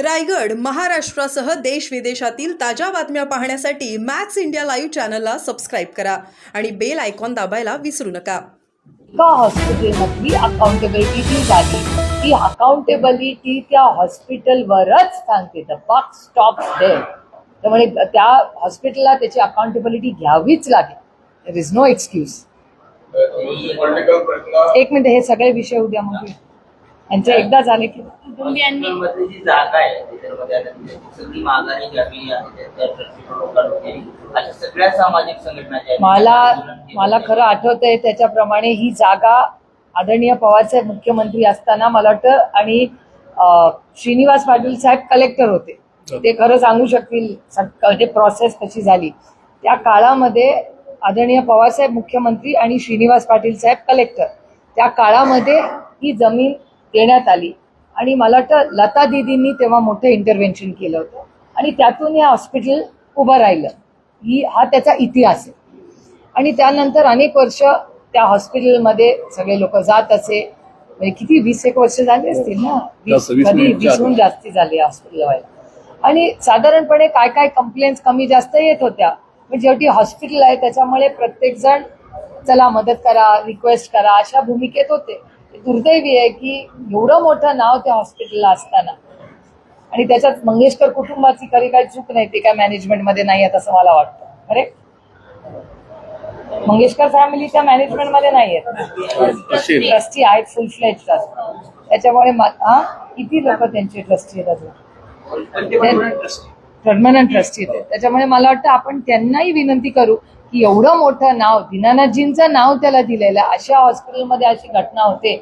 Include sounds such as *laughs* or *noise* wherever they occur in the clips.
रायगड महाराष्ट्रासह देश विदेशातील ताज्या बातम्या पाहण्यासाठी मॅक्स इंडिया लाईव्ह चॅनलला सबस्क्राईब करा आणि बेल आयकॉन दाबायला विसरू नका. एका हॉस्पिटलमधली अकाउंटेबिलिटी झाली. ती अकाउंटेबिलिटी त्या हॉस्पिटलवरच सांगते. द बक स्टॉप देअर त्यामुळे त्या हॉस्पिटलला त्याची अकाउंटेबिलिटी घ्यावीच लागेल. देर इज नो एक्सक्यूज एक मिनिट हे सगळे विषय उद्या मग. यांचे एकदा झाले की कुटुंबियांनी मध्ये जी जागा आहे त्याच्यामध्ये आता ती सगळी माघारी घ्यावी आणि त्या ट्रस्टीला लोकांना केली अशा सगळ्या सामाजिक संघटना ज्या आहेत, मला. मला खरं आठवतंय त्याच्याप्रमाणे ही जागा आदरणीय पवारसाहेब मुख्यमंत्री असताना मला वाटतं आणि अं, श्रीनिवास पाटील साहेब कलेक्टर होते ते खरं सांगू शकतील सग- म्हणजे प्रोसेस कशी झाली त्या काळामध्ये आदरणीय पवारसाहेब मुख्यमंत्री आणि श्रीनिवास पाटील साहेब कलेक्टर त्या काळामध्ये ही जमीन देण्यात आली. आणि मला वाटतं लता दिदींनी तेव्हा मोठं इंटरव्हेन्शन केलं होतं. आणि त्यातून हे हॉस्पिटल उभं राहिलं. ही हा त्याचा इतिहास आहे. आणि त्यानंतर अनेक वर्ष त्या हॉस्पिटलमध्ये सगळे लोक जात असे. म्हणजे किती वीस एक वर्ष झाली असतील ना? वीस कधी वीसहून. जास्ती झाली हॉस्पिटल व्हायला आणि साधारणपणे काय काय कंप्लेंट्स कमी जास्त येत होत्या. पण शेवटी हॉस्पिटल आहे त्याच्यामुळे प्रत्येक जण चला मदत करा रिक्वेस्ट करा अशा भूमिकेत होते. दुर्दैवी आहे की एवढं मोठं नाव त्या हॉस्पिटलला असताना. आणि त्याच्यात मंगेशकर कुटुंबाची खरी काही चूक नाही ते काय मॅनेजमेंटमध्ये नाही आहेत असं मला वाटतं. अरे मंगेशकर फॅमिली त्या मॅनेजमेंटमध्ये नाही आहेत. ट्रस्टी आहेत. फुल फ्लेज ट्रस्ट त्याच्यामुळे किती लोक त्यांचे ट्रस्टी आहेत अजून? परमनंट ट्रस्टी आहेत. त्याच्यामुळे मला वाटतं आपण त्यांनाही विनंती करू की एवढं मोठं नाव दीनानाथजींचं नाव त्याला दिलेलं अशा हॉस्पिटलमध्ये अशी घटना होते.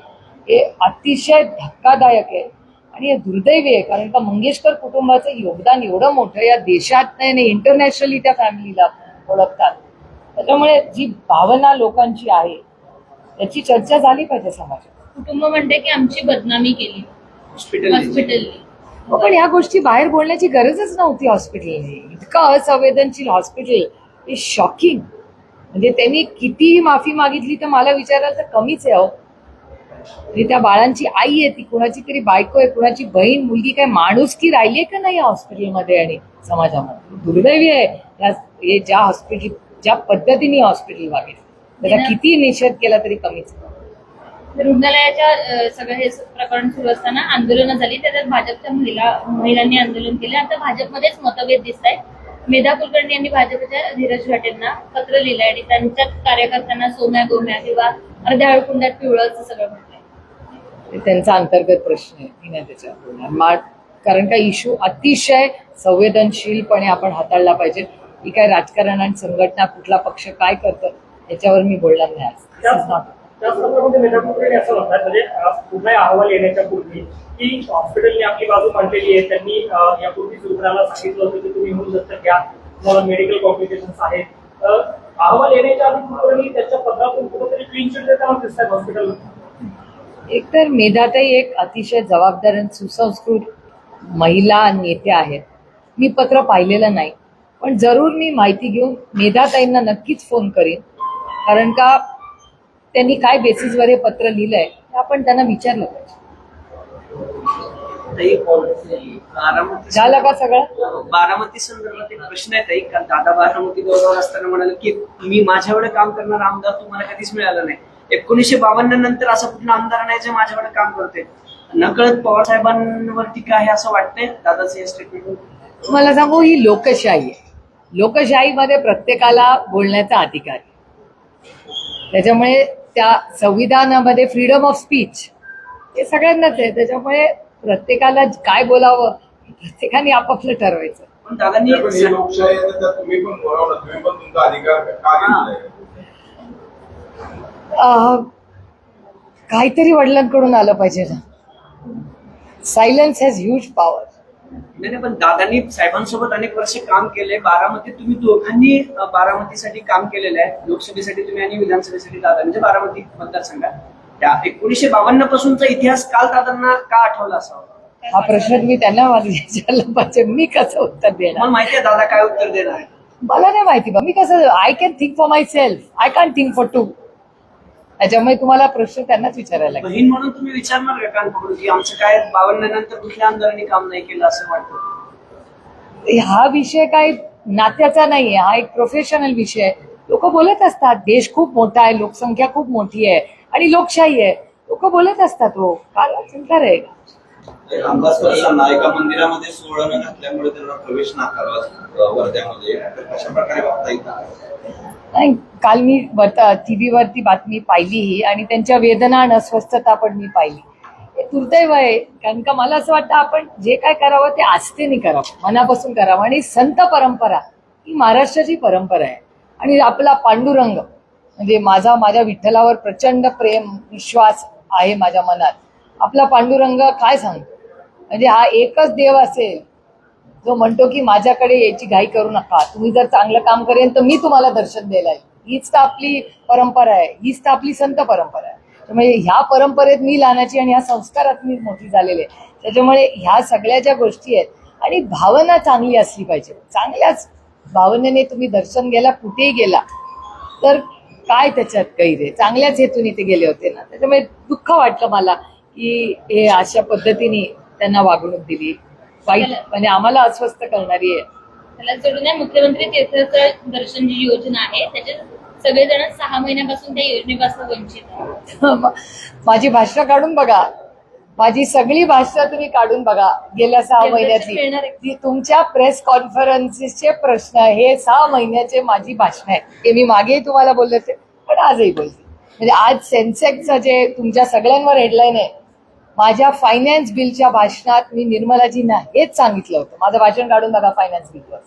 हे अतिशय धक्कादायक आहे. आणि हे दुर्दैवी आहे कारण का मंगेशकर कुटुंबाचं योगदान एवढं मोठं या देशात नाही इंटरनॅशनली त्या फॅमिलीला ओळखतात. त्याच्यामुळे जी भावना लोकांची आहे त्याची चर्चा झाली पाहिजे समाजात. कुटुंब म्हणते की आमची बदनामी केली. हॉस्पिटलने पण ह्या गोष्टी बाहेर बोलण्याची गरजच नव्हती हॉस्पिटलने इतकं असंवेदनशील हॉस्पिटल इज शॉकिंग म्हणजे त्यांनी कितीही माफी मागितली तर मला विचारायला तर कमीच आहे अहो. म्हणजे त्या बाळांची आई आहे ती कुणाची तरी बायको आहे कुणाची बहीण मुलगी काय माणूस की राहिली आहे का नाही या हॉस्पिटलमध्ये आणि समाजामध्ये? दुर्दैवी आहे. या हे ज्या हॉस्पिटल ज्या पद्धतीने हॉस्पिटल वागेल. त्याचा किती निषेध केला तरी कमीच आहे. रुग्णालयाच्या सगळं हे प्रकरण सुरू असताना आंदोलनं झाली. त्याच्यात भाजपच्या महिला महिलांनी आंदोलन केले. आता भाजपमध्येच मतभेद दिसत आहेत मेधा कुलकर्णी यांनी भाजपच्या धीरज घाटेंना पत्र लिहिलंय आणि त्यांच्या कार्यकर्त्यांना सोम्या गोम्या किंवा अर्ध्या हळकुंडात पिवळं असं सगळं म्हटलंय. ते त्यांचा अंतर्गत प्रश्न आहे. नाही मा- कारण का इश्यू अतिशय संवेदनशीलपणे आपण हाताळला पाहिजे. ही काय राजकारण आणि संघटना कुठला पक्ष काय करतं याच्यावर मी बोलणार नाही आज. This is त्या संदर्भामध्ये मेधा असं म्हणतात म्हणजे अ, अहवाल येण्याच्या पूर्वी की हॉस्पिटलने आपली बाजू मांडलेली आहे. त्यांनी यापूर्वीच रुग्णाला सांगितलं होतं की तुम्ही होऊन दत्तक घ्या. तुम्हाला मेडिकल कॉम्प्लिकेशन्स आहेत. अहवाल येण्याच्या आधी कुलकर्णी त्याच्या पत्रातून कुठेतरी क्लीन चिट देताना दिसतात हॉस्पिटल एकतर मेधाताई एक अतिशय जबाबदार आणि सुसंस्कृत महिला नेत्या आहेत. मी पत्र पाहिलेलं नाही. पण जरूर मी माहिती घेऊन मेधाताईंना नक्कीच फोन करीन. कारण का त्यांनी काय बेसिसवर हे पत्र लिहिलंय हे आपण त्यांना विचारलं पाहिजे. झालं का सगळं? बारामती संदर्भात एक प्रश्न आहे ताई कारण दादा बारामती दौऱ्यावर असताना म्हणाले की मी माझ्याकडे काम करणारा आमदार तुम्हाला कधीच मिळाला नाही. एकोणीसशे बावन्न नंतर असं कुठला आमदार नाही जे माझ्याकडे काम करते नकळत पवार साहेबांवर टीका आहे असं वाटतंय? दादाचं हे स्टेटमेंट मला सांगू ही लोकशाही आहे. लोकशाहीमध्ये प्रत्येकाला बोलण्याचा अधिकार आहे. त्याच्यामुळे त्या संविधानामध्ये फ्रीडम ऑफ स्पीच हे सगळ्यांनाच आहे. त्याच्यामुळे प्रत्येकाला काय बोलावं प्रत्येकाने आपापलं ठरवायचं. पण दादांनी पण लोकशाही आहे तर तुम्ही पण बोलावं ना तुम्ही पण तुमचा अधिकार का घेतलाय? अं, काहीतरी वडिलांकडून आलं पाहिजे ना. सायलन्स हॅज ह्यूज पॉवर नाही नाही, पण दादांनी साहेबांसोबत अनेक वर्ष काम केले बारामतीत तुम्ही दोघांनी बारामतीसाठी काम केलेलं आहे. लोकसभेसाठी तुम्ही आणि विधानसभेसाठी दादा म्हणजे बारामती मतदारसंघात. त्या एकोणीसशे बावन्न पासूनचा इतिहास काल दादांना का आठवला असावा? हा प्रश्न मी त्यांना पाहिजे मी कसं उत्तर देणार? माहिती आहे दादा काय उत्तर देणार आहे. मला नाही माहिती बा. मी कसं I can think for myself I can think for to त्याच्यामुळे तुम्हाला प्रश्न त्यांनाच विचारायला लागेल बहीण म्हणून तुम्ही विचारणार का कान पकडून की आमचं काय बावन्न नंतर कुठल्या आमदारांनी काम नाही केलं असं वाटतं? हा विषय काय नात्याचा नाहीये. हा एक प्रोफेशनल विषय आहे. लोक बोलत असतात देश खूप मोठा आहे लोकसंख्या खूप मोठी आहे आणि लोकशाही आहे. लोक बोलत असतात हो. काय चिंता रे. रामदास नायका मंदिरामध्ये सोहळं न घातल्यामुळे त्यांना प्रवेश नाकारला वर्ध्यामध्ये. कशा प्रकारे बघता येईल नाही काल मी टीव्हीवरती बातमी पाहिली ही आणि त्यांच्या वेदना आणि अस्वस्थता पण मी पाहिली. हे दुर्दैव आहे कारण का मला असं वाटतं आपण जे काय करावं ते आस्थेने करावं मनापासून करावं. आणि संत परंपरा ही महाराष्ट्राची परंपरा आहे. आणि आपला पांडुरंग म्हणजे माझा माझ्या विठ्ठलावर प्रचंड प्रेम विश्वास आहे माझ्या मनात. आपला पांडुरंग काय सांगतो? म्हणजे हा एकच देव असेल जो म्हणतो की माझ्याकडे याची घाई करू नका तुम्ही जर चांगलं काम करेन तर मी तुम्हाला दर्शन द्यायला हीच तर आपली परंपरा आहे हीच तर आपली संत परंपरा आहे. त्यामुळे ह्या परंपरेत मी लहानाची आणि ह्या संस्कारात मी मोठी झालेली आहे. त्याच्यामुळे ह्या सगळ्या ज्या गोष्टी आहेत आणि भावना चांगली असली पाहिजे. चांगल्याच भावनेने तुम्ही दर्शन गेला कुठेही गेला तर काय त्याच्यात गैर आहे? चांगल्याच हेतून इथे गेले होते ना. त्याच्यामुळे दुःख वाटलं मला. की हे अशा पद्धतीने त्यांना वागणूक दिली. वाईट म्हणजे आम्हाला अस्वस्थ करणारी आहे. त्याला जोडून आहे मुख्यमंत्री तीर्थस्थळ दर्शन जी योजना आहे त्याच्यात सगळेजण सहा महिन्यापासून त्या योजनेपासून वंचित आहे *laughs* माझी भाषा काढून बघा. माझी सगळी भाषा तुम्ही काढून बघा. गेल्या सहा महिन्याची. तुमच्या प्रेस कॉन्फरन्सेसचे प्रश्न हे सहा महिन्याचे माझी भाषण आहे. ते मी मागेही तुम्हाला बोलले होते पण आजही बोलते. म्हणजे आज सेन्सेक्सचं जे तुमच्या सगळ्यांवर हेडलाईन आहे माझ्या फायनान्स बिलच्या भाषणात मी निर्मलाजींना हेच सांगितलं होतं. माझं भाषण काढून बघा फायनान्स बिलवर.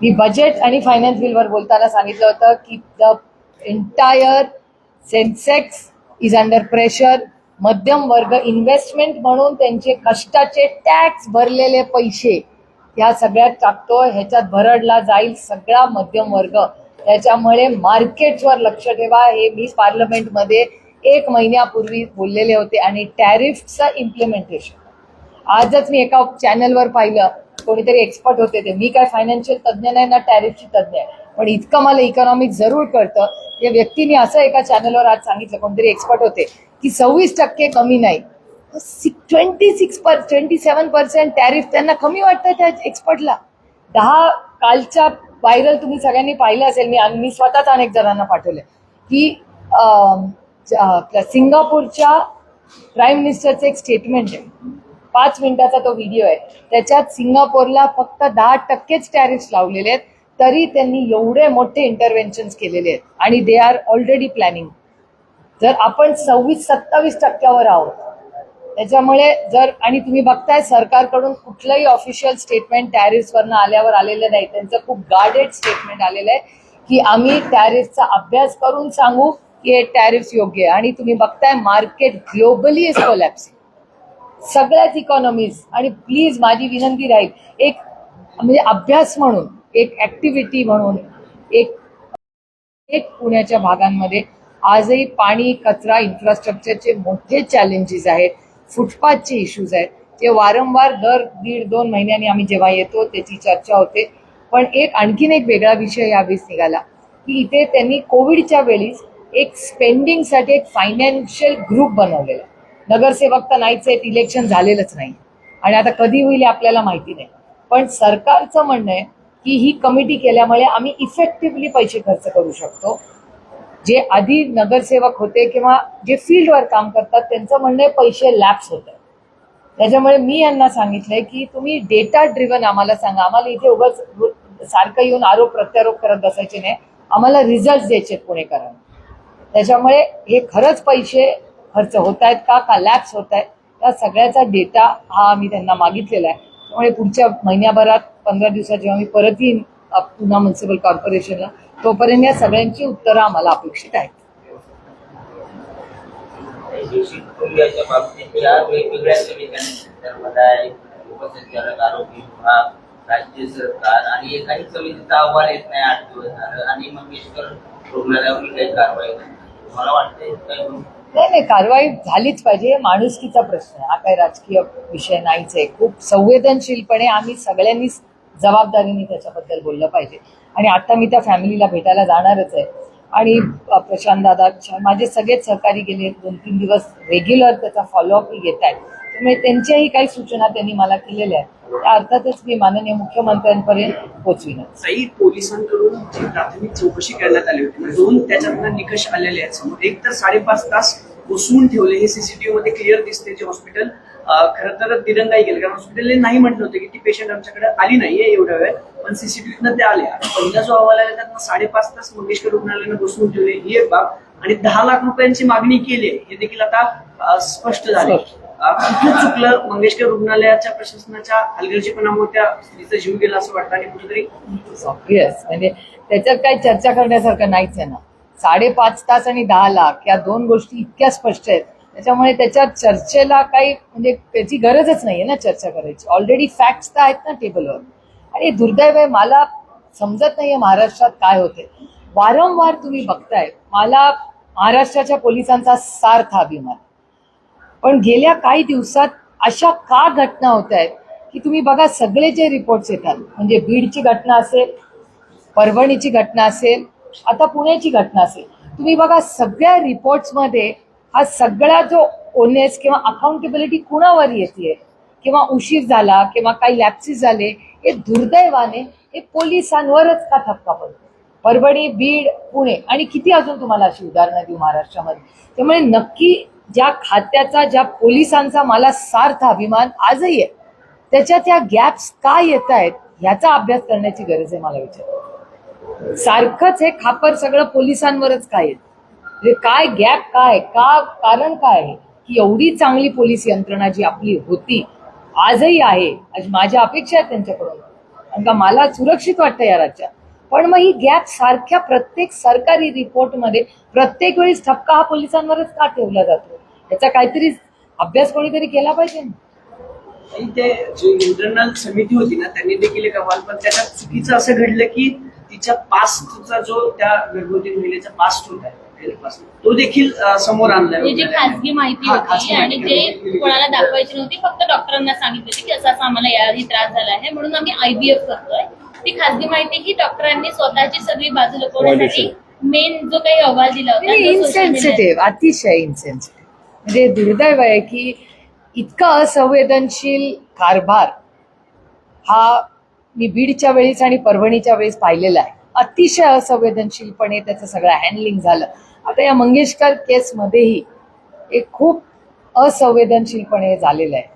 मी बजेट आणि फायनान्स बिलवर बोलताना सांगितलं होतं की the entire Sensex is under pressure मध्यम वर्ग इन्व्हेस्टमेंट म्हणून त्यांचे कष्टाचे टॅक्स भरलेले पैसे ह्या सगळ्यात टाकतो ह्याच्यात भरडला जाईल सगळा मध्यम वर्ग. त्याच्यामुळे मार्केटवर लक्ष ठेवा. हे मी पार्लमेंटमध्ये एक महिन्यापूर्वी बोललेले होते आणि टॅरिफचं इम्प्लिमेंटेशन आजच मी एका चॅनलवर पाहिलं कोणीतरी एक्सपर्ट होते ते. मी काय फायनान्शियल तज्ज्ञ नाही ना टॅरिफची तज्ज्ञ आहे. पण इतकं मला इकॉनॉमिक जरूर कळतं. या व्यक्तीने असं एका चॅनलवर आज सांगितलं कोणतरी एक्सपर्ट होते की सव्वीस टक्के कमी नाही. Twenty six per twenty seven percent tariff त्यांना कमी वाटतं त्या एक्सपर्टला दहा कालच्या व्हायरल तुम्ही सगळ्यांनी पाहिलं असेल मी मी स्वतःच अनेक जणांना पाठवले की आपल्या सिंगापूरच्या प्राईम मिनिस्टरचं एक स्टेटमेंट आहे. पाच मिनिटाचा तो व्हिडिओ आहे. त्याच्यात सिंगापूरला फक्त दहा टक्केच टॅरिफ्स लावलेले आहेत तरी त्यांनी एवढे मोठे इंटरव्हेन्शन्स केलेले आहेत. आणि दे आर ऑलरेडी प्लॅनिंग जर आपण सव्वीस सत्तावीस टक्क्यावर आहोत त्याच्यामुळे जर आणि तुम्ही बघताय सरकारकडून कुठलंही ऑफिशियल स्टेटमेंट टॅरिफ्सवरनं आल्यावर आलेलं नाही. त्यांचं खूप गार्डेड स्टेटमेंट आलेलं आहे की आम्ही टॅरिफचा अभ्यास करून सांगू की हे टॅरिफ्स योग्य आहे. आणि तुम्ही बघताय मार्केट ग्लोबली इज कोलॅप्सिंग सगळ्याच इकॉनॉमीज आणि प्लीज माझी विनंती राहील एक म्हणजे अभ्यास म्हणून एक ऍक्टिव्हिटी म्हणून एक एक पुण्याच्या भागांमध्ये आजही पाणी कचरा इन्फ्रास्ट्रक्चरचे मोठे चॅलेंजेस आहेत. फुटपाथचे इश्यूज आहेत. ते वारंवार दर दीड दोन महिन्यांनी आम्ही जेव्हा येतो त्याची चर्चा होते. पण एक आणखीन एक वेगळा विषय यावेळेस निघाला की इथे त्यांनी कोविडच्या वेळीच एक स्पेंडिंगसाठी एक फायनान्शियल ग्रुप बनवलेला. नगरसेवक तर नाहीच आहेत इलेक्शन झालेलंच नाही. आणि आता कधी होईल आपल्याला माहिती नाही. पण सरकारचं म्हणणं आहे की ही कमिटी केल्यामुळे आम्ही इफेक्टिव्हली पैसे खर्च करू शकतो. जे आधी नगरसेवक होते किंवा जे फील्डवर काम करतात त्यांचं म्हणणं आहे पैसे लॅप्स होत त्याच्यामुळे मी यांना सांगितलंय की तुम्ही डेटा ड्रिव्हन आम्हाला सांगा. आम्हाला इथे उगाच सारखं येऊन आरोप प्रत्यारोप करत बसायचे नाही. आम्हाला रिझल्ट द्यायचे पुणेकरांना. त्याच्यामुळे हे खरंच पैसे खर्च होत आहेत का का लॅप्स होत आहेत त्या सगळ्याचा डेटा हा आम्ही त्यांना मागितलेला आहे. त्यामुळे पुढच्या महिन्याभरात पंधरा दिवसात जेव्हा मी परत येईन पुन्हा म्युन्सिपल कॉर्पोरेशनला तोपर्यंत या सगळ्यांची उत्तरं आम्हाला अपेक्षित आहेत. उपसंचालक आरोग्य विभाग राज्य सरकार आणि एकाही समितीचा अहवाल येत नाही आठ दिवस झालं आणि मंगेशकर रुग्णालयावर काही कारवाई नाही. मला नाही नाही कारवाई झालीच पाहिजे. माणुसकीचा प्रश्न आहे. हा काही राजकीय विषय नाहीच आहे. खूप संवेदनशीलपणे आम्ही सगळ्यांनीच जबाबदारीने त्याच्याबद्दल बोललं पाहिजे. आणि आता मी त्या फॅमिलीला भेटायला जाणारच आहे. आणि प्रशांत दादा माझे सगळेच सहकारी गेले. दोन तीन दिवस रेग्युलर त्याचा फॉलोअप घेत आहेत त्यामुळे त्यांच्याही काही सूचना त्यांनी मला केलेल्या आहेत. त्या अर्थातच मी माननीय मुख्यमंत्र्यांपर्यंत पोचविनच सई पोलिसांकडून जी प्राथमिक चौकशी करण्यात आली होती दोन त्याच्यातनं निकष आलेले आहेत. समोर एक तर साडेपाच तास बसवून ठेवले हे सीसीटीव्ही मध्ये क्लिअर दिसते जे हॉस्पिटल. खरं तर दिरंगाई केली कारण हॉस्पिटलने नाही म्हटलं होतं की ती पेशंट आमच्याकडे आली नाहीये एवढ्या वेळ पण सीसीटीव्हीतनं ते आले आणि पहिला जो अहवाल आला त्यातनं साडेपाच तास मंगेशकर रुग्णालयानं बसवून ठेवले ही एक बाब. आणि दहा लाख रुपयांची मागणी केली हे देखील आता स्पष्ट झाले. चुकलं? मंगेशकर रुग्णालयाच्या प्रशासनाच्या हलगर्जीपणामुळे त्या स्त्रीचा जीव गेला असं वाटतं आणि कुठेतरी ऑब्विस म्हणजे त्याच्यात काही चर्चा करण्यासारखं नाहीच आहे ना. साडेपाच तास आणि दहा लाख या दोन गोष्टी इतक्या स्पष्ट आहेत. त्याच्यामुळे त्याच्यात चर्चेला काही म्हणजे त्याची गरजच नाहीये ना चर्चा करायची. ऑलरेडी फॅक्ट्स तर आहेत ना टेबलवर. आणि दुर्दैव आहे मला समजत नाहीये महाराष्ट्रात काय होते वारंवार तुम्ही बघताय मला महाराष्ट्राच्या पोलिसांचा सार्थ अभिमान. पण गेल्या काही दिवसात अशा का घटना होत आहेत की तुम्ही बघा सगळे जे रिपोर्ट्स येतात म्हणजे बीडची घटना असेल परभणीची घटना असेल आता पुण्याची घटना असेल तुम्ही बघा सगळ्या रिपोर्ट्समध्ये हा सगळा जो ओनेस किंवा अकाउंटेबिलिटी कुणावर येते किंवा उशीर झाला किंवा काही लॅप्सिस झाले हे दुर्दैवाने हे पोलिसांवरच का थपका पडतो? परभणी बीड पुणे आणि किती अजून तुम्हाला अशी उदाहरणं देऊ महाराष्ट्रामध्ये? त्यामुळे नक्की ज्या खात्याचा ज्या पोलिसांचा मला सार्थ अभिमान आजही आहे त्याच्यात या गॅप्स का येत आहेत ह्याचा अभ्यास करण्याची गरज आहे मला विचार. सारखंच हे खापर सगळं पोलिसांवरच काय येत म्हणजे काय गॅप काय का कारण काय आहे? की एवढी चांगली पोलीस यंत्रणा जी आपली होती आजही आहे आज माझ्या अपेक्षा आहेत त्यांच्याकडून. कारण का मला सुरक्षित वाटतं या राज्यात. पण मग ही गॅप सारख्या प्रत्येक सरकारी रिपोर्टमध्ये प्रत्येक वेळेस ठपका हा पोलिसांवरच का ठेवला जातो? याचा काहीतरी अभ्यास कोणीतरी केला पाहिजे? ते जे इंटरनल समिती होती ना त्यांनी देखील एक अहवाल पण त्याच्यात चुकीचं असं घडलं की तिच्या पास्टचा जो त्या गर्भवती महिलेचा पास्ट होता तो देखील समोर आणलाय. म्हणजे जी खासगी माहिती हा, होती आणि. जे कोणाला दाखवायची नव्हती फक्त डॉक्टरांना सांगितली की असं असं आम्हाला याआधी त्रास झाला आहे म्हणून आम्ही आयव्हीएफ करतोय. ती खासगी माहिती ही डॉक्टरांनी स्वतःची सगळी बाजू लपवण्यासाठी मेन जो काही अहवाल दिला होता तो इन्सेन्सिटिव्ह अतिशय इन्सेन्सिटिव्ह म्हणजे दुर्दैव आहे की इतका असंवेदनशील कारभार हा मी बीडच्या वेळेस आणि परभणीच्या वेळेस पाहिलेला आहे. अतिशय असंवेदनशीलपणे त्याचं सगळं हँडलिंग झालं. आता या मंगेशकर केसमध्येही एक खूप असंवेदनशीलपणे झालेलं आहे.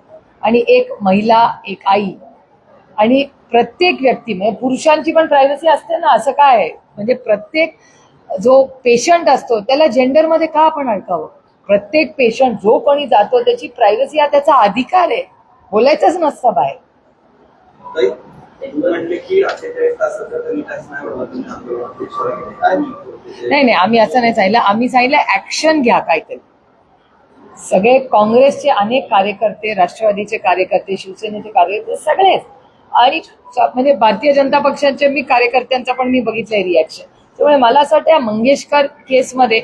आणि एक महिला एक आई आणि प्रत्येक व्यक्ती म्हणजे पुरुषांची पण प्रायव्हसी असते ना असं काय आहे? म्हणजे प्रत्येक जो पेशंट असतो त्याला जेंडरमध्ये का आपण अडकावं? प्रत्येक पेशंट जो कोणी जातो त्याची प्रायव्हसी हा त्याचा अधिकार आहे. बोलायचंच नसतं बाहेर. नाही? नाही आम्ही असं नाही सांगितलं. आम्ही सांगितलं ऍक्शन घ्या काहीतरी. सगळे काँग्रेसचे अनेक कार्यकर्ते राष्ट्रवादीचे कार्यकर्ते शिवसेनेचे कार्यकर्ते सगळेच. आणि म्हणजे भारतीय जनता पक्षाचे मी कार्यकर्त्यांचा पण मी बघितलंय रिॲक्शन त्यामुळे मला असं वाटतं या मंगेशकर केसमध्ये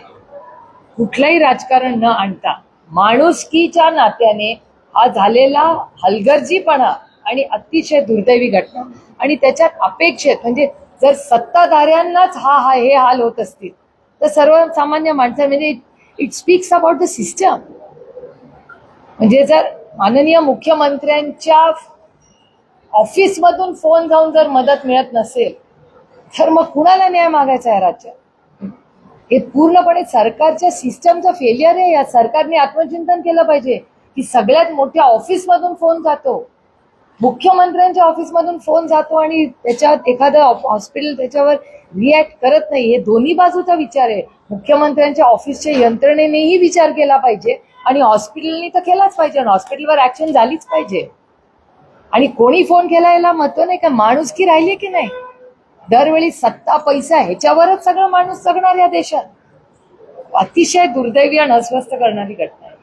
कुठलंही राजकारण न आणता माणुसकीच्या नात्याने हा झालेला हलगर्जीपणा आणि अतिशय दुर्दैवी घटना. आणि त्याच्यात अपेक्षित म्हणजे जर सत्ताधाऱ्यांनाच हा हा हे हाल होत असतील तर सर्वसामान्य माणसं म्हणजे it speaks about the system म्हणजे जर माननीय मुख्यमंत्र्यांच्या ऑफिसमधून फोन जाऊन जर मदत मिळत नसेल तर मग कुणाला न्याय मागायचा आहे राज्यात? हे पूर्णपणे सरकारच्या सिस्टमचं फेलियर आहे. या सरकारने आत्मचिंतन केलं पाहिजे की सगळ्यात मोठ्या ऑफिसमधून फोन जातो. मुख्यमंत्र्यांच्या ऑफिसमधून फोन जातो आणि त्याच्यात एखादं हॉस्पिटल त्याच्यावर रिॲक्ट करत नाही. हे दोन्ही बाजूचा विचार आहे. मुख्यमंत्र्यांच्या ऑफिसच्या यंत्रणेनेही विचार केला पाहिजे आणि हॉस्पिटलनी तर केलाच पाहिजे आणि हॉस्पिटलवर ऍक्शन झालीच पाहिजे. आणि कोणी फोन केला याला महत्त्व नाही का? माणूस की राहिली की नाही? दरवेळी सत्ता पैसा ह्याच्यावरच सगळं माणूस जगणार या देशात. अतिशय दुर्दैवी आणि अस्वस्थ करणारी घटना आहे.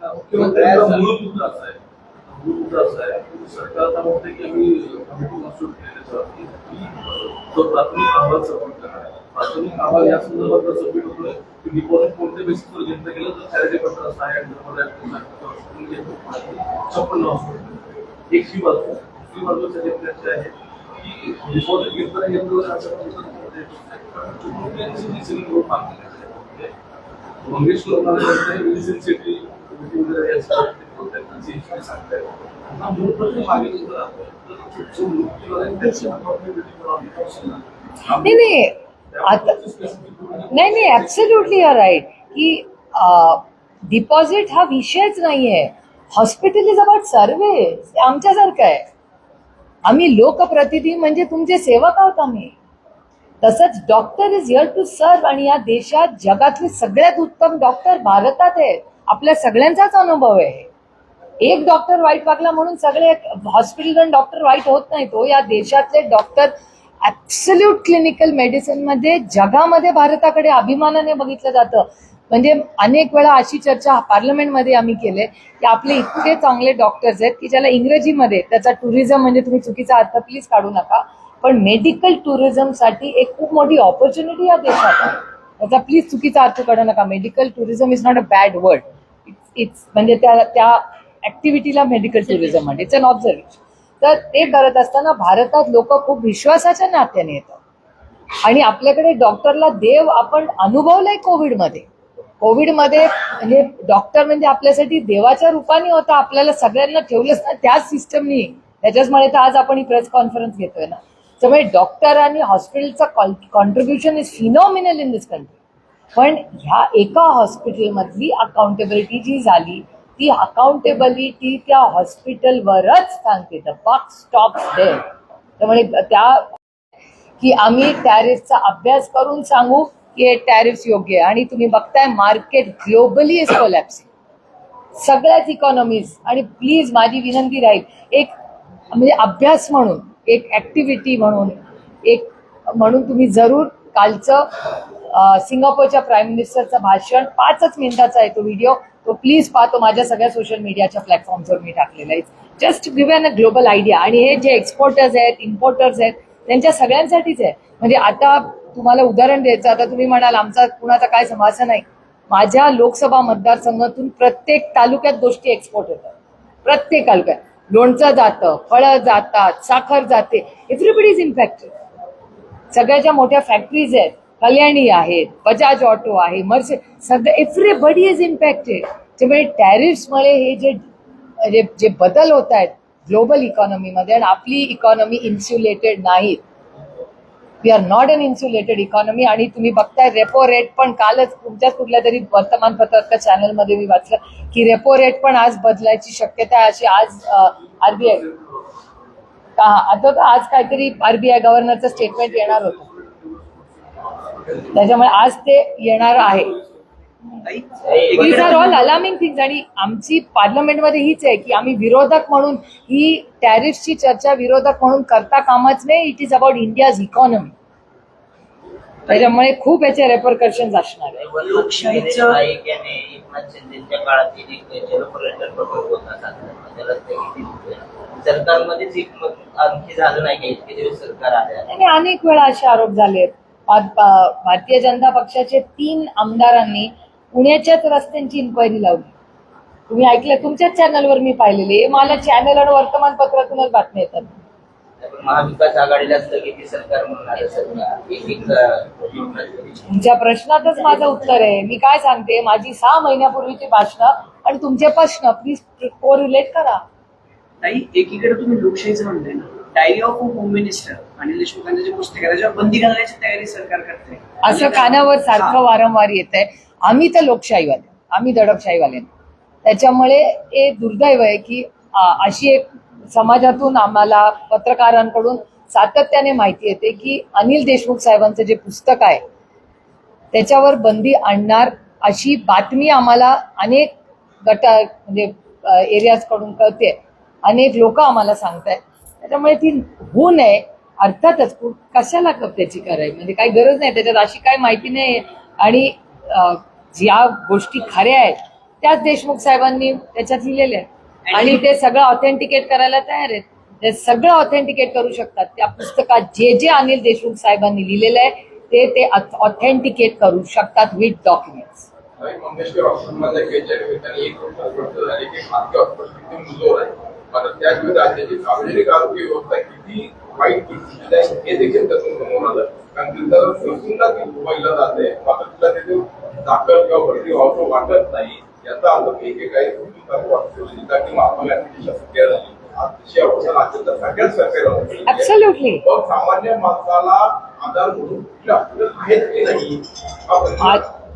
एक ही बाजू दुसरी बाजू त्याची आहे की डिपॉझिट घेतलं घेतलं असं सगळी लोक मागतात आहे मंगेशकर म्हणाले मेडिसिन सिटी सांगतायत हा मूळ प्रश्न मागे सुद्धा राहतोय. तर जो मृत्यू झाला त्याची accountability कोणाला? नाही नाही आता नाही नाही ऍब्सोल्युटली आर राईट की डिपॉझिट हा विषयच नाहीये हॉस्पिटल इज अबाउट सर्व्हिस आमच्यासारखं आहे आम्ही लोकप्रतिनिधी म्हणजे तुमचे सेवक आहोत आम्ही. तसंच doctor is here to serve आणि या देशात जगातले सगळ्यात उत्तम डॉक्टर भारतात आहेत. आपल्या सगळ्यांचाच अनुभव आहे. एक डॉक्टर वाईट वागला म्हणून सगळे हॉस्पिटल डॉक्टर वाईट होत नाही तो हो. या देशातले डॉक्टर ऍब्सल्यूट क्लिनिकल मेडिसिनमध्ये जगामध्ये भारताकडे अभिमानाने बघितलं जातं. म्हणजे अनेक वेळा अशी चर्चा पार्लमेंटमध्ये आम्ही केले की आपले इतके चांगले डॉक्टर्स आहेत की ज्याला इंग्रजीमध्ये त्याचा टुरिझम म्हणजे तुम्ही चुकीचा अर्थ प्लीज काढू नका पण मेडिकल टुरिझमसाठी एक खूप मोठी ऑपॉर्च्युनिटी या देशात आहे. त्याचा प्लीज चुकीचा अर्थ काढू नका. Medical tourism is not a bad word it's म्हणजे त्या त्या ऍक्टिव्हिटीला मेडिकल टुरिझम म्हणजे इट्स अन ऑब्झर्वेशन तर ते करत असताना भारतात लोक खूप विश्वासाच्या नात्याने येतात. आणि आपल्याकडे डॉक्टरला देव आपण अनुभवलाय कोविडमध्ये कोविडमध्ये हे डॉक्टर म्हणजे आपल्यासाठी देवाच्या रूपाने होता आपल्याला सगळ्यांना ठेवलंच ना त्याच सिस्टमनी. त्याच्याचमुळे तर आज आपण ही प्रेस कॉन्फरन्स घेतोय ना. त्यामुळे डॉक्टर आणि हॉस्पिटलचं contribution is phenomenal in this country पण ह्या एका हॉस्पिटलमधली अकाउंटेबिलिटी जी झाली ती अकाउंटेबिलिटी त्या हॉस्पिटलवरच सांगते. द बक स्टॉप डे त्यामुळे त्या की आम्ही टॅरिफचा अभ्यास करून सांगू की हे टॅरिफ योग्य आहे. आणि तुम्ही बघताय मार्केट ग्लोबली इज कोलॅप्सिंग. सगळ्याच इकॉनॉमीज आणि प्लीज माझी विनंती राहील एक म्हणजे अभ्यास म्हणून एक ऍक्टिव्हिटी म्हणून एक म्हणून तुम्ही जरूर कालचं सिंगापूरच्या प्राईम मिनिस्टरचं भाषण पाचच मिनिटाचा आहे तो व्हिडिओ तो प्लीज पाहतो माझ्या सगळ्या सोशल मीडियाच्या प्लॅटफॉर्मवर मी टाकलेला आहे. Just give an a global idea आणि हे जे एक्सपोर्टर्स आहेत इम्पोर्टर्स आहेत त्यांच्या सगळ्यांसाठीच आहे. म्हणजे आता तुम्हाला उदाहरण द्यायचं. आता तुम्ही म्हणाल आमचा कुणाचा काय समाज नाही. माझ्या लोकसभा मतदारसंघातून प्रत्येक तालुक्यात गोष्टी एक्सपोर्ट होतात. प्रत्येक तालुक्यात. लोणचं जातं फळं जातात साखर जाते. एव्हरीबडी इज इम्पॅक्टेड सगळ्या ज्या मोठ्या फॅक्टरीज आहेत कल्याणी आहेत बजाज ऑटो आहे मर्से सगळं एव्हरीबडी इज इम्पॅक्टेड त्यामुळे टॅरिफ्समुळे हे जे जे जे बदल होत आहेत ग्लोबल इकॉनॉमीमध्ये आणि आपली इकॉनॉमी इन्सुलेटेड नाहीत. We are not an insulated economy आणि तुम्ही बघताय रेपो रेट पण कालच तुमच्याच कुठल्या तरी वर्तमानपत्राच्या चॅनलमध्ये मी वाचलं की रेपो रेट पण आज बदलायची शक्यता आहे. अशी आज आरबीआय का आता आज काहीतरी आरबीआय गव्हर्नरचं स्टेटमेंट येणार होतं. त्याच्यामुळे आज ते येणार आहे. These are all alarming things आणि आमची पार्लमेंटमध्ये हीच आहे की आम्ही विरोधक म्हणून ही टॅरिफची चर्चा विरोधक म्हणून करता कामाच नाही. It is about India's economy त्याच्यामुळे खूप याचे रेपरकर्शन असणार आहे. लोकशाहीचं- नाईकाने एकनाथ शिंदेच्या काळात जे जलपर्यटन प्रकल्प होता साताऱ्यामध्ये, रस्ते किती होते. सरकारमध्येच एक मग आणखी झालं नाही का? इतके दिवस सरकार आले आणि अनेक वेळा असे आरोप झाले भारतीय जनता पक्षाचे तीन आमदारांनी पुण्याच्याच रस्त्यांची इन्क्वायरी लावली. तुम्ही ऐकलं? तुमच्याच चॅनलवर मी पाहिलेले मला चॅनल आणि वर्तमानपत्रातूनच बातम्या येतात. पण महाविकास आघाडीला स्थगिती सरकार म्हणून तुमच्या प्रश्नातच माझं उत्तर आहे. मी काय सांगते? माझी सहा महिन्यापूर्वीची भाषणं आणि तुमचे प्रश्न प्लीज को रिलेट करा. ताई एकीकडे तुम्ही लोकशाहीचं म्हणताय ना. Diary of home minister Anil देशमुखांचं जे पुस्तक आहे त्याच्यावर बंदी घालण्याची तयारी सरकार करते. असं कानावर सारखं वारंवार येत आहे आम्ही तर लोकशाहीवाले आम्ही दडपशाहीवाले त्याच्यामुळे हे दुर्दैव आहे की अशी एक समाजातून आम्हाला पत्रकारांकडून सातत्याने माहिती येते की अनिल देशमुख साहेबांचं जे पुस्तक आहे त्याच्यावर बंदी आणणार अशी बातमी आम्हाला अनेक गटा म्हणजे एरियाजकडून कळते. अनेक लोक आम्हाला सांगतायत. त्याच्यामुळे ती होऊ नये. अर्थातच कशाला कप त्याची करायची म्हणजे काही गरज नाही त्याच्यात अशी काय माहिती नाही आणि ज्या गोष्टी खऱ्या आहेत त्याच देशमुख साहेबांनी त्याच्यात लिहिलेल्या आहेत. आणि ते सगळं ऑथेंटिकेट करायला तयार आहेत. ते सगळं ऑथेंटिकेट करू शकतात. त्या पुस्तकात जे जे अनिल देशमुख साहेबांनी लिहिलेलं आहे ते ते ऑथेंटिकेट करू शकतात विथ डॉक्युमेंट्स भाई मंगेशकर हॉस्पिटलमध्ये एकेच्या निमित्ताने एक वर्ष हॉस्पिटल झाली कारण ती जाते. मात्र तिला तिथे दाखल किंवा भरती वाटत नाही. याचा अर्थ सामान्य माणसाला आधार म्हणून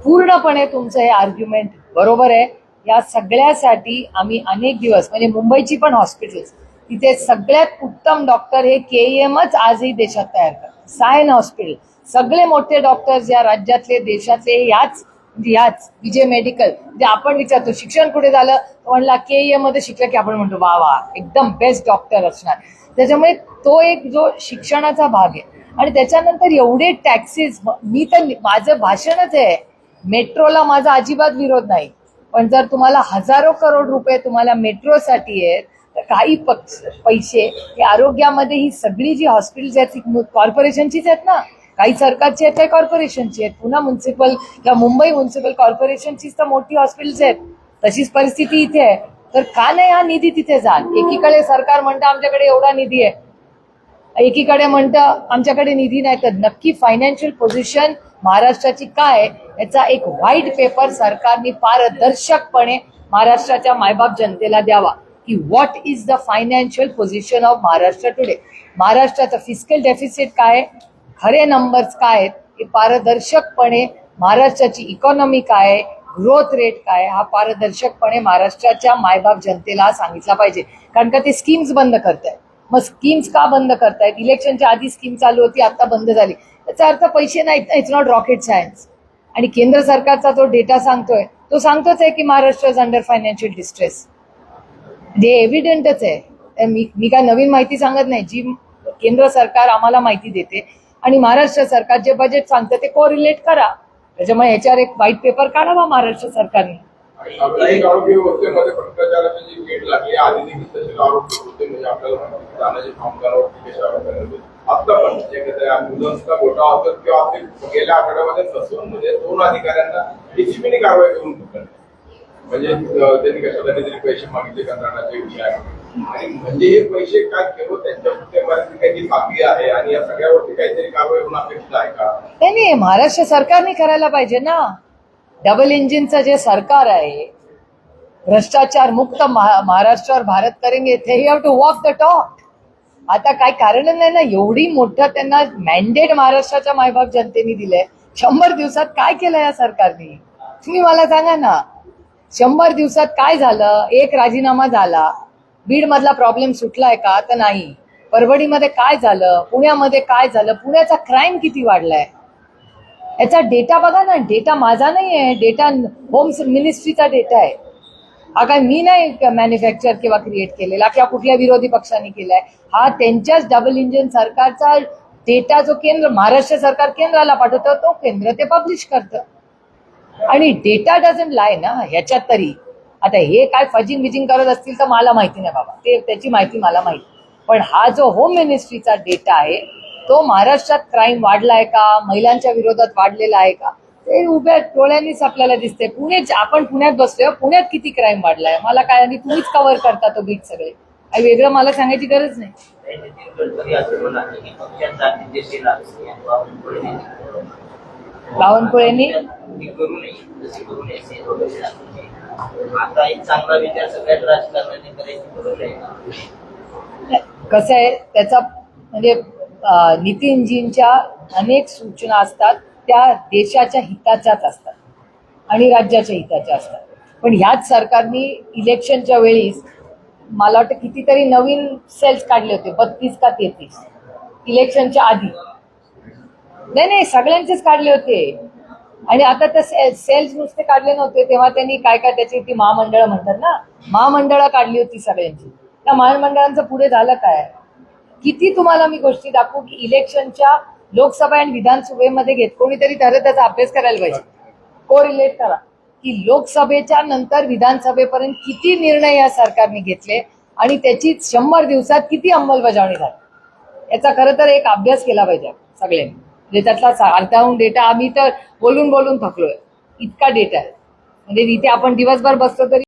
पूर्णपणे तुमचं हे आर्ग्युमेंट बरोबर आहे. या सगळ्यासाठी आम्ही अनेक दिवस म्हणजे मुंबईची पण हॉस्पिटल्स तिथे सगळ्यात उत्तम डॉक्टर हे के एमच आजही देशात तयार करतात. सायन हॉस्पिटल. सगळे मोठे डॉक्टर्स या राज्यातले देशातले याच याच विजय मेडिकल जे आपण विचारतो शिक्षण कुठे झालं? तो म्हणला के एममध्ये शिकलं की आपण म्हणतो वा वा एकदम बेस्ट डॉक्टर असणार. त्याच्यामुळे तो एक जो शिक्षणाचा भाग आहे. आणि त्याच्यानंतर एवढे टॅक्सीज मी तर माझं भाषणच आहे. मेट्रोला माझा अजिबात विरोध नाही. पण जर तुम्हाला हजारो करोड रुपये तुम्हाला मेट्रोसाठी आहेत तर काही पक्ष पैसे हे आरोग्यामध्ये ही सगळी जी हॉस्पिटल्स आहेत कॉर्पोरेशनचीच आहेत ना. काही सरकारची आहेत काही कॉर्पोरेशनची आहेत. पुन्हा म्युन्सिपल किंवा मुंबई म्युन्सिपल कॉर्पोरेशनचीच तर मोठी हॉस्पिटल्स आहेत. तशीच परिस्थिती इथे आहे. तर का नाही हा निधी तिथे जात? एकीकडे सरकार म्हणतं आमच्याकडे एवढा निधी आहे. एकीकडे म्हणतं आमच्याकडे निधी नाही. तर नक्की फायनान्शियल पोझिशन महाराष्ट्राची काय याचा एक व्हाईट पेपर सरकारने पारदर्शकपणे महाराष्ट्राच्या मायबाप जनतेला द्यावा. की what is the financial position of Maharashtra today महाराष्ट्राचं फिजिकल डेफिसिट काय खरे नंबर्स काय आहेत? हे पारदर्शकपणे महाराष्ट्राची इकॉनॉमी काय आहे? ग्रोथ रेट काय हा पारदर्शकपणे महाराष्ट्राच्या मायबाप जनतेला सांगितला पाहिजे. कारण का ते स्कीम्स बंद करतायत. मग स्कीम्स का बंद करतायत? इलेक्शनच्या आधी स्कीम चालू होती आता बंद झाली. त्याचा अर्थ पैसे नाहीत इट्स नॉट रॉकेट सायन्स आणि केंद्र सरकारचा जो डेटा सांगतोय तो सांगतोच आहे की Maharashtra is under financial distress जे एव्हिडंटच आहे. मी मी काय नवीन माहिती सांगत नाही. जी केंद्र सरकार आम्हाला माहिती देते आणि महाराष्ट्र सरकार जे बजेट सांगतं ते कोरिलेट करा. त्याच्यामुळे याच्यावर एक व्हाईट पेपर काढावा महाराष्ट्र सरकारने. आता पण ॲम्ब्युलन्सचा किंवा गेल्या आठवड्यामध्ये दोन अधिकाऱ्यांना कारवाई करून म्हणजे त्यांनी कशाला तरी पैसे मागितले कंत्राटाचे विषय आणि म्हणजे हे पैसे काय केवळ त्यांच्या कुटुंबाची बाकी आहे आणि या सगळ्यावरती काहीतरी कारवाई होणं अपेक्षित आहे का? नाही नाही महाराष्ट्र सरकारने करायला पाहिजे ना. डबल इंजिनचं जे सरकार आहे भ्रष्टाचार मुक्त महाराष्ट्रावर भारत करेंगे ते have to walk the talk आता काय कारण नाही ना एवढी मोठं त्यांना मॅन्डेट महाराष्ट्राच्या मायबाप जनतेने दिलंय. शंभर दिवसात काय केलं या सरकारने? तुम्ही मला सांगा ना. शंभर दिवसात काय झालं? एक राजीनामा झाला. बीड मधला प्रॉब्लेम सुटलाय का? तर नाही. परभणीमध्ये काय झालं? पुण्यामध्ये काय झालं? पुण्याचा क्राईम किती वाढलाय? याचा डेटा बघा ना. डेटा माझा नाही आहे डेटा होम मिनिस्ट्रीचा डेटा आहे. हा काय मी नाही मॅन्युफॅक्चर किंवा क्रिएट केलेला किंवा कुठल्या विरोधी पक्षाने केलाय. हा त्यांच्याच डबल इंजिन सरकारचा डेटा जो केंद्र महाराष्ट्र सरकार केंद्राला पाठवतं तो केंद्र ते पब्लिश करतं. आणि डेटा डझन लाय ना ह्याच्यात तरी. आता हे काय फजिंग बिजिंग करत असतील तर मला माहिती नाही बाबा. ते त्याची माहिती मला माहिती. पण हा जो होम मिनिस्ट्रीचा डेटा आहे तो महाराष्ट्रात क्राईम वाढलाय का? महिलांच्या विरोधात वाढलेला आहे का? ते उभ्या डोळ्यांनीच आपल्याला दिसते पुणे आपण पुण्यात बसलोय हो. पुण्यात किती क्राईम वाढलाय? मला काय आणि तुम्हीच कव्हर करता तो बीट सगळे. आणि वेगळं मला सांगायची गरज नाही. बावनकुळेंनी? कसं आहे त्याचा म्हणजे नितीनजींच्या अनेक सूचना असतात त्या देशाच्या हिताच्याच असतात आणि राज्याच्या हिताच्या असतात. पण ह्याच सरकारने इलेक्शनच्या वेळीस मला वाटतं कितीतरी नवीन सेल्स काढले होते बत्तीस का तेहतीस इलेक्शनच्या आधी. नाही नाही सगळ्यांचेच काढले होते. आणि आता ते सेल्स नुसते काढले नव्हते तेव्हा त्यांनी काय काय त्याची ती महामंडळ म्हणतात ना महामंडळं काढली होती सगळ्यांची. त्या महामंडळांचं पुढे झालं काय? किती तुम्हाला मी गोष्टी दाखवू की इलेक्शनच्या लोकसभा आणि विधानसभेमध्ये घेत कोणीतरी ठरत त्याचा अभ्यास करायला पाहिजे. कोरिलेट करा. की लोकसभेच्या नंतर विधानसभेपर्यंत किती निर्णय या सरकारने घेतले आणि त्याची शंभर दिवसात किती अंमलबजावणी झाली? याचा खरं तर एक अभ्यास केला पाहिजे सगळ्यांनी. म्हणजे त्यातला अर्ध्याहून डेटा आम्ही तर बोलून बोलून थकलोय. इतका डेटा आहे. म्हणजे इथे आपण दिवसभर बसलो तरी